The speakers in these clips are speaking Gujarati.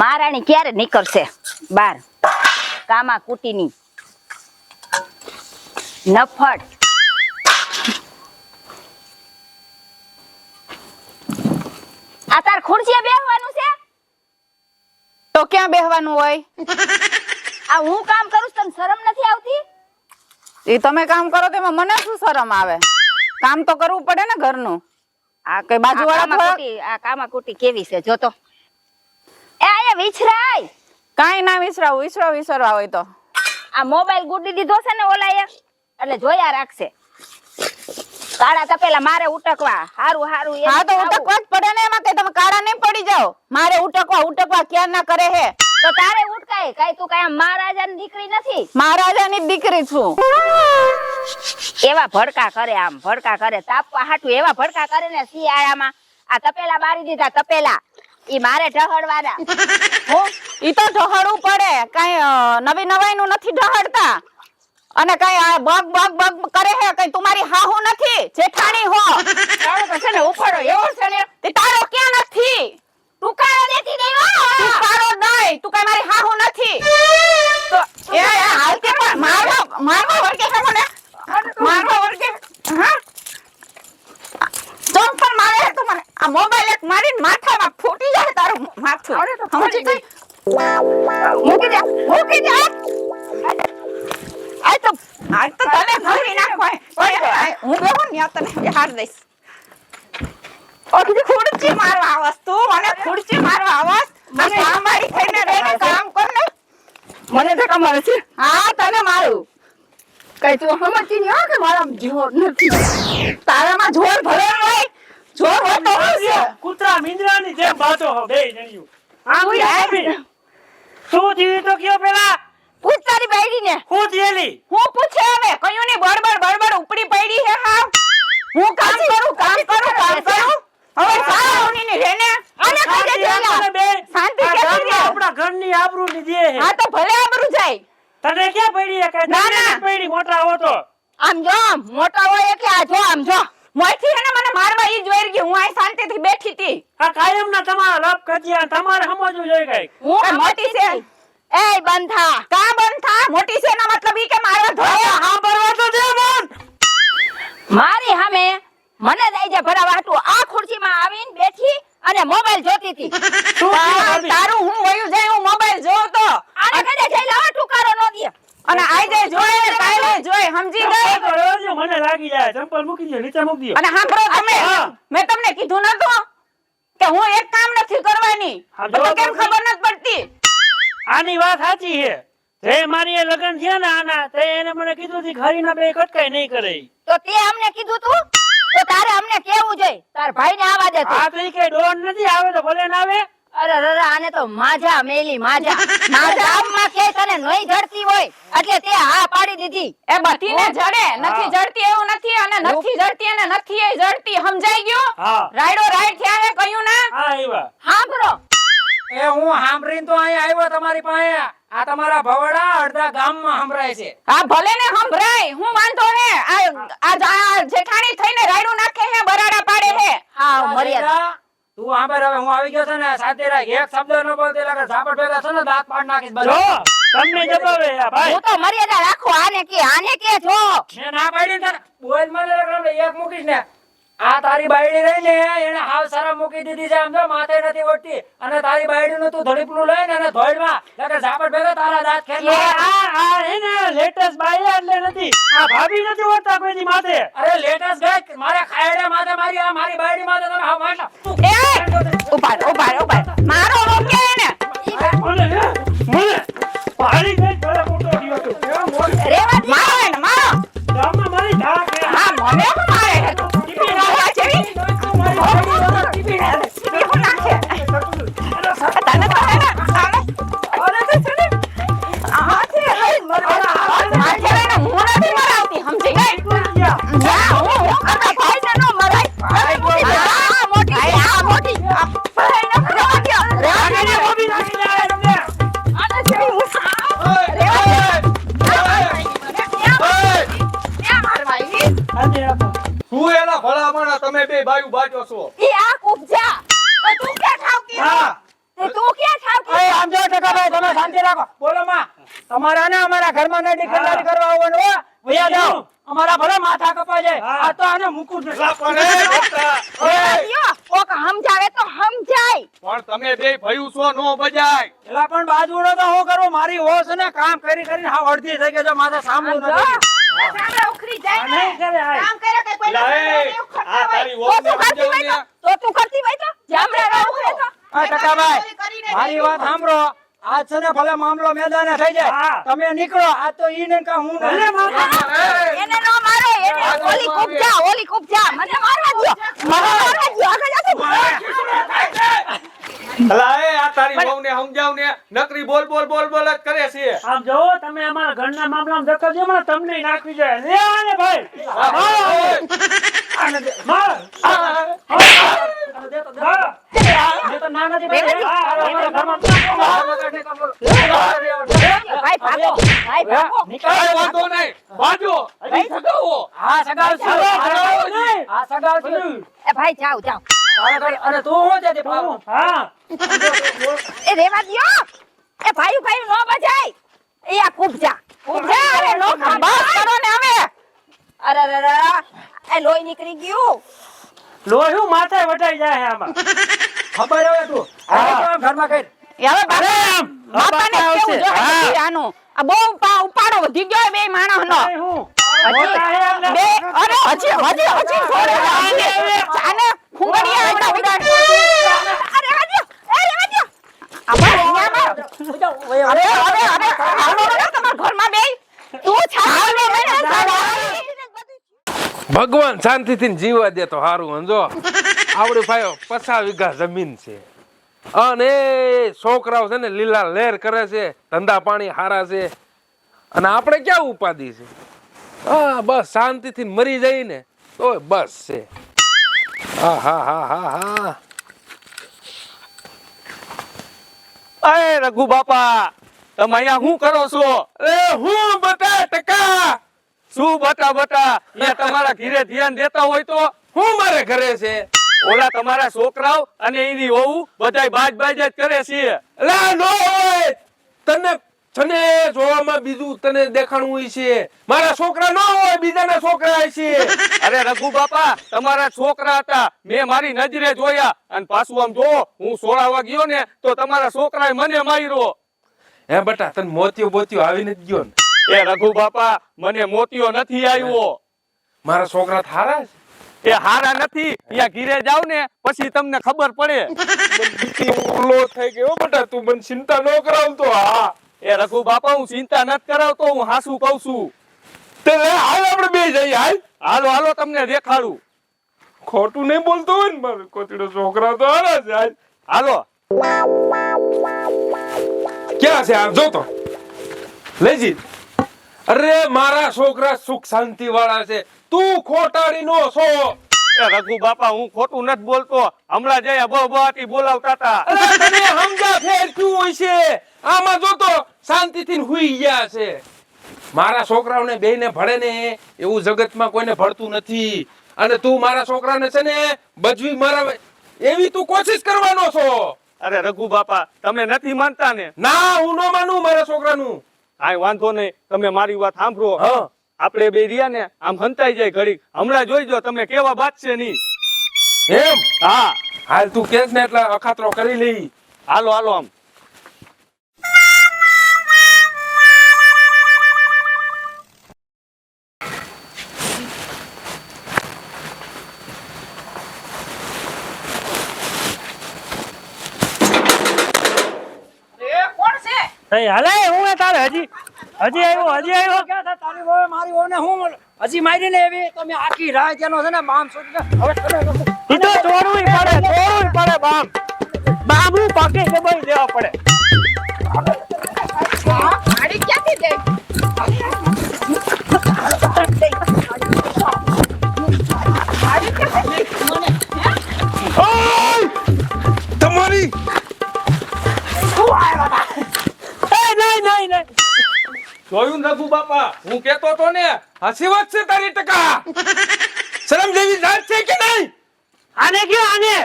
મારાણી ક્યારે નીકળશે? બાર. કામા કુટીની. નફટ. આ તાર ખુરશીએ બેહવાનું છે? તો ક્યાં બેહવાનું હોય? આ હું કામ કરું છું, તને શરમ નથી આવતી? એ તમે કામ કરો તેમાં મને શું શરમ આવે? કામ તો કરવું પડે ને ઘરનું. આ કઈ બાજુ આ વાળા થોડા કામાકુટી આ કેવી છે? જો તો. વિછરાય કાઈ ના વિસરાવું વિસરો વિસરવા હોય તો. આ મોબાઈલ ગુડી દીધો છે ને ઓલાએ એટલે જોયા રાખશે. કાળા તપેલા મારે ઉટકવા હારું હારું હા તો ઉટકવા જ પડે ને એમાં કે તમે કાળા નહીં પડી જાઓ. મારે ઉટકવા ઉટકવા ક્યાં ના કરે હે? તો તારે ઉટકાય કઈ તું કઈ મહારાજાની દીકરી નથી? મહારાજાની દીકરી છું. એવા ભડકા કરે આમ ભડકા કરે તાપવા હાટું એવા ભડકા કરે ને શિયાળામાં. આ તપેલા બારી દીધા તપેલા. ઈ મારે ઢહડવાના હું ઈ તો ઢહડવું પડે. કઈ નવી નવાઈ નું નથી ઢહડતા અને કઈ આ બગ બગ બગ કરે હે કઈ તમારી હાહુ નથી? જેઠાણી હો. તારો તો છે ને ઉફાડો એવો છે ને. તે તારો ક્યાં નથી? ટુકારો દેતી નહીં હો. તું કારો નહીં. તું કઈ મારી હાહુ નથી. તો એ હાલ હાલતે પણ મારવા મારવા વર્ગે છે મને. મારવા વર્ગે હા. ચોક પણ મારે તો મને આ મોબાઈલ એક મારીને માથામાં તો સમજી ગઈ મૂકી દે મૂકી દે. આ તો આ તો તને ભરી નાખો. હું બેહું ને તને બિહાર દઈશ. ખુરચી મારવા આવસ તું. મને ખુરચી મારવા આવસ. મને મારી થઈને રહીને કામ કર ને. મને તો કમાલ છે. હા તને મારું. કઈ તું સમજતી નહીં કે મારા જોર નથી. તારામાં જોર ભરેલો હોય. જોર હોય તો શું છે કૂતરા મીંદરાની જેમ બાતો હો બે જણિયું આમ ઓય, શું થયું તો કયો પેલા? પૂછ તારી બાયડી ને. હું પૂછે હવે કયું ની બળબડ બળબડ ઉપડી પડી હે હા હું કામ કરું કામ કરું કામ કરું. હવે રેને. કઈ દે શાંતિ બે. શાંતિ. આપણા ઘરની આબરૂની દે હે. હા તો ભલે આબરૂ જાય. તને ક્યાં પડી? કાંઈ ના, ના. પડી? મોટા હો તો. આમ જો મોટા હોય એટલે આ જો આમ જો. મોયથી હે મને મારવા ઈ જોઈ ગઈ હું આય શાંતિથી બેઠી હતી આ કાયમના તમારા લપ કજિયા તમારે સમજવું જોઈએ કઈ હું મોટી છે? એ બંધા. કા બંધા? મોટી છે ના મતલબ ઈ કે મારવા ધોયા હા ભરવા તો દે મન. મારી હામે મને દઈ જે ભરાવા હતું. આ ખુરશીમાં આવીને બેઠી અને મોબાઈલ જોતી હતી? તારું હું વયું જાય હું મોબાઈલ જોઉં તો આને કદે જઈ લાવો ટુકારો નો દે અને આઈ જાય જોઈ ને કાલે જોઈ સમજી ગઈ ચંપલ તો રહેવા દ્યો, મને લાગી જાય ચંપલ દો અને સાંભળો તમે. મેં તમને કીધું નતું કે હું એક કામ નથી કરવાની. તો કેમ ખબર નથી પડતી? આની વાત સાચી છે. જે મારી એ લગ્ન થયા ને આના તે એને મને કીધું હતી ઘરીના બે કટકાઈ નહીં કરે. તો તે અમને કીધું તું? તો તારે અમને કેવું જોઈએ? તાર ભાઈને આવા દે આ તો કે ડોન નથી આવે તો ભલે ના આવે. અરે અરે આને તો માજા મેલી માજા. માજા ગામમાં કે તને નહીં જડતી હોય એટલે તે હા પાડી દીધી. એ બધીને જડે. નથી જડતી એવું નથી અને નથી જડતી અને નથી એ જડતી. સમજાઈ ગયું? રાઈડો રાઈડ થયા હે કયું ના? હા આવ્યા. હાંભરો એ હું હાંભરીને તો અહીંયા આવ્યો તમારી પાસે. આ તમારા ભવડા અડધા ગામમાં સંભળાય છે. હા ભલે ને સંભળાય. હું વાંધો હે. આ આ જેઠાણી થઈને રાયડું નાખે હે બરાડા પાડે હે. હા મર્યાદા. તું સાંભળ હવે હું આવી ગયો છે ને સાથે રાખ. એક શબ્દ ન બોલતો એટલે કે ઝાપટ ભેગા છે ને દાંત પાડ નાખીશ જો તમને જબાવે આ ભાઈ. હું તો મર્યાદા રાખો આને કે આને કે છો મેં ના પાડી ને બોલ મને એક મૂકીશ ને. આ તારી બાયડી રહી ને એને હાવ સારા મૂકી દીધી છે આમ જો માથે નથી ઓટતી અને તારી બાયડી નું તું ધડીપલું લઈને અને ધોઈડમાં એટલે ઝાપટ ભેગા તારા દાંત એ આ આ હે લેટેસ્ટ બાય એટલે નથી. આ ભાભી નથી હોતા કોઈની માથે. અરે લેટેસ્ટ ગઈ મારે ખાયડે માથે મારી આ મારી બાયડી માથે તમે હાવ મારલા શું એના ભલામણ તમે બે ભાઈ બાજો છો? એ આ કુબજા હા. તું ક્યાં ઠાવકી હા તમે તું રાખો. ઠાવકી તમારે ને અમારા ઘરમાં ને દીકરદારી કરવા આવવાનું હો. ભૈયા જાઓ. અમારા ભલે માથા કપાય જાય આ તો આને મુકુટ નથી. એલા પણ. એ બેટા, રેવાદિયો, કોક સમજાવે તો સમજાય. પણ તમે બે ભયું છો નો બજાય. એલા પણ બાજુનો તો હું કરું? મારી હોશ ને કામ કરી કરીને હા અડધી થઈ છે. માથે જો, નથી ઉખરી જાય ને. કામ કરે કે આ તારી સમજાવ તો- તો કરતી હોય તો તો આ ટકાભાઈ મારી વાત સાંભળો. આજ છે ને ભલે મામલો મેદાને થઈ જાય. તમે નીકળો આ તો ઈ ને કા હું ભલે એને નો મારે એને ઓલી કૂપ જા ઓલી કૂપ જા. મને મારવા દો મારવા દો આગળ જાતું એલા એ આ તારી વહુને સમજાવ ને નકરી બોલ બોલ બોલ બોલ જ કરે છે. આમ જોવો તમે અમારા ઘરના મામલામાં દો તમને નાખવી જાય. લે આને ભાઈ. માર તો ના ભાઈ જાઓ બજાય એ આ કૂપ જા અરે નો બસ કરો ને અરે એ લોહી નીકળી ગયું લોહી માથે વટાઈ જાય આમાં ખબર હવે તું. હવે ઘરમાં કઈ હવે બાપા બાપાને કેવું જોઈએ આનું? આ બહુ ઉપાડો વધી ગયો બે માણસનો. બે અરે હજી હજી હજી છોડે આને ફૂંગણીયા આવડા ઉડાડ અરે હજી એ રેવા દ્યો અરે અરે અરે આવો તમારા ઘરમાં બે. તું ભગવાન શાંતિથી જીવવા દે તો સારું સમજો આવડે ભાઈઓ પચાસ વીઘા જમીન છે. અને છોકરાઓ છે ને લીલા લહેર કરે છે ધંધા પાણી હારા છે. અને આપણે ક્યાં ઉપાધિ છે? હા બસ શાંતિથી મરી જઈ ને તો બસ છે. હા હા હા હા હા. અરે રઘુ બાપા તમે અહીંયા શું કરો છો? એ હું બતા ટકા. શું બટા બટા? એ તમારા ઘીરે ધ્યાન દેતા હોય તો? હું મારે ઘરે છે. ઓલા તમારા છોકરાઓ અને એની વહુ બધાય બાજ બાજ જ કરે છે લા નો હોય! તને તને જોવામાં બીજું તને દેખાણું છે. મારા છોકરા નો હોય બીજાના છોકરા છે. અરે રઘુ બાપા તમારા છોકરા હતા. મેં મારી નજરે જોયા. અને પાછું આમ જો હું સોળાવા ગયો ને તો તમારા છોકરાએ મને માર્યો. હે બટા તને મોતિયો બોતિયો આવીને નથી ગયો ને? એ રઘુ બાપા મને મોતિયો નથી આવ્યો. મારા છોકરા થારા છે. એ હારા નથી. અહીંયા ઘીરે જાવ ને પછી તમને ખબર પડે. ઉલો થઈ ગયો બટા તું મને ચિંતા ન કરાવતો હા. એ રઘુ બાપા હું ચિંતા નથી કરાવતો હું હાસુ કહું છું. તે હાલ આપણે બે જઈએ હાલ. હાલો હાલો તમને દેખાડું. ખોટું નહીં બોલતો હોય ને મારો કોતીડો છોકરા તો હારા છે હાલ. હાલો. ક્યાં છે આ? જો તો. લેજી અરે મારા છોકરા સુખ શાંતિ વાળા છે. તું ખોટાડી નો છો. રઘુ બાપા હું ખોટું નથી બોલતો. હમણાં જયા બહુ બહાટી બોલાવતા હતા. તને સમજા ફેર શું હોય છે? આમાં જો તો શાંતિથી હુઈ ગયા છે. મારા છોકરાઓને બેયને ભળે ને એવું જગતમાં કોઈને ભળતું નથી. અને તું મારા છોકરાને છે ને બજવી મારા એવી તું કોશિશ કરવાનો છો. અરે રઘુ બાપા તમે નથી માનતા ને ના હું ન માનું મારા છોકરાનું. કાંઈ વાંધો નહીં તમે મારી વાત સાંભળો. હા. આપણે બે રહ્યા ને આમ હંતાઈ જાય ઘડીક. હમણાં જોઈજો તમે કેવા વાત છે નહીં. એમ? હા. હાલ તું કેસ ને એટલે અખાતરો કરી લઈ. હાલો હાલો આમ. હાલે હું તારે હજી હજી આવ્યો હજી આવ્યો. ક્યાં તારી વહુએ મારી વહુને હું હજી મારી ને એવી? તમે આખી રાત એનો છે ને મામ છોડીને હવે તમે તો ચોરવું પડે ચોરવું પડે બામ બાબુ પગે દબાઈ દેવા પડે? ગાડી ક્યાંથી જાય તમારી જોયું રઘુ બાપા? હું કેતો તો ને હસી વાત છે તારી ટકા. શરમ જેવી જાત છે કે નહીં? આને કયો આને?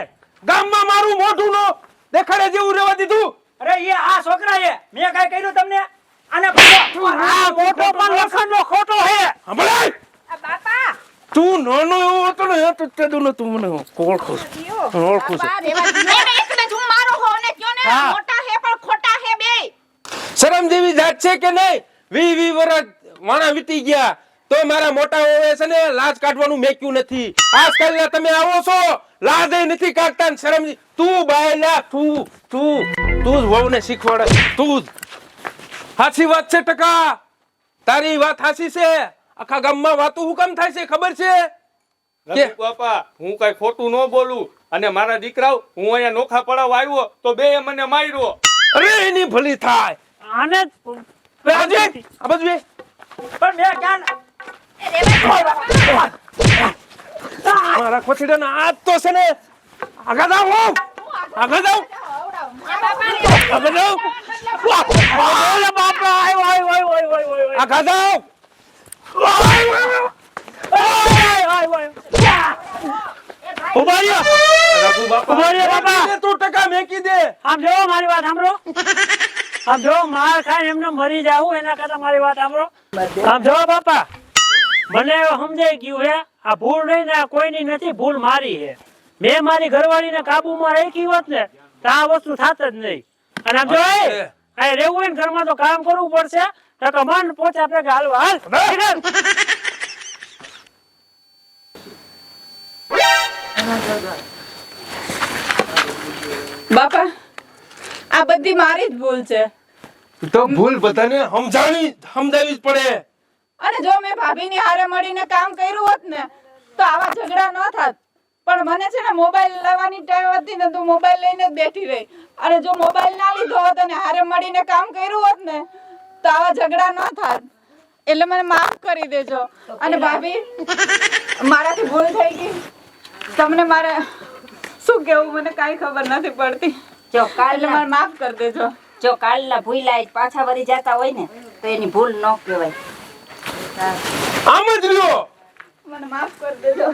ગામમાં મારું મોઢું નો દેખાડે જેવું રેવા દીધું. અરે એ આ છોકરા એ મેં કઈ કર્યું તમને? આને આ મોટો પણ લખણનો ખોટો હે. હમણાં બાપા. તું નાનો એવો હતો ને તો તે દુનો તું મને ઓળખો છું. ઓળખો છું. હું મારો હો ને કયો ને. મોટા હે પણ ખોટા હે બે. શરમ જેવી જાત છે કે નહીં? વી વી વર્ષ માણા વીતી ગયા. તો મારા મોટા ઓવે છે ને લાજ કાઢવાનું મેક્યું નથી. આજકાલના તમે આવો છો લાજ નથી કાઢતા ને શરમ તું બાયલા તું તું તું જ વહુને શીખવાડે. તું જ. સાચી વાત છે ટકા. તારી વાત સાચી છે. આખા ગામમાં વાતું હું કેમ થાય છે ખબર છે? બાપા હું કઈ ખોટું ન બોલું. અને મારા દીકરાઓ હું અહીંયા નોખા પડાવ આવ્યો તો બે મને માર્યો. અરે એની ભલી થાય. આને એ, આ બાજુ એ. પણ મેં ક્યાં મારા કોથળીના હાથ તો છે ને. આગળ હું. આગળ જાઓ. આગળ જાઓ. ઓલે બાપા આયો આયો આયો આયો આયો આયો આગળ જાઓ. આયો આયો આયો ઊભા રહ્યો રઘુ બાપા તું ટકા મેકી દે. આમ જો મારી વાત સાંભળો. આમ જો માર ખાઈને એમને મરી જાવું એના કરતા મારી વાત સાંભળો. સમજો બાપા મને સમજાઈ ગયું હે આ ભૂલ નહીં ને કોઈની નથી ભૂલ મારી હે. મેં મારી ઘરવાળીને કાબુમાં રાખી હોત ને તો આ વસ્તુ થાત જ નહીં. અને સમજો એ, આ રહેવું હોય ને ઘરમાં તો કામ કરવું પડશે. તો તો મન પોતે આપણે કે હાલ. બાપા આ બધી મારી જ ભૂલ છે. તો ભૂલ બધાને સમજાણી સમજાવી જ પડે. અને જો મેં ભાભીની હારે મળીને કામ કર્યું હોત ને તો આવા ઝઘડા ન થાત. પણ મને છે ને મોબાઈલ લેવાની ટાઈમ હતી ને તો મોબાઈલ લઈને જ બેઠી રહી. અને જો મોબાઈલ ના લીધો હોત અને હારે મળીને કામ કર્યું હોત ને તો આવા ઝઘડા ન થાત. એટલે મને માફ કરી દેજો. અને ભાભી મારાથી ભૂલ થઈ ગઈ. તમને મારે શું કેવું મને કાંઈ ખબર નથી પડતી. જો કાલ મારે માફ કરી દેજો. જો કાલના ભૂલાય પાછા વળી જતા હોય ને તો એની ભૂલ ન કહેવાય. આમ જ લ્યો. મને માફ કરી દેજો.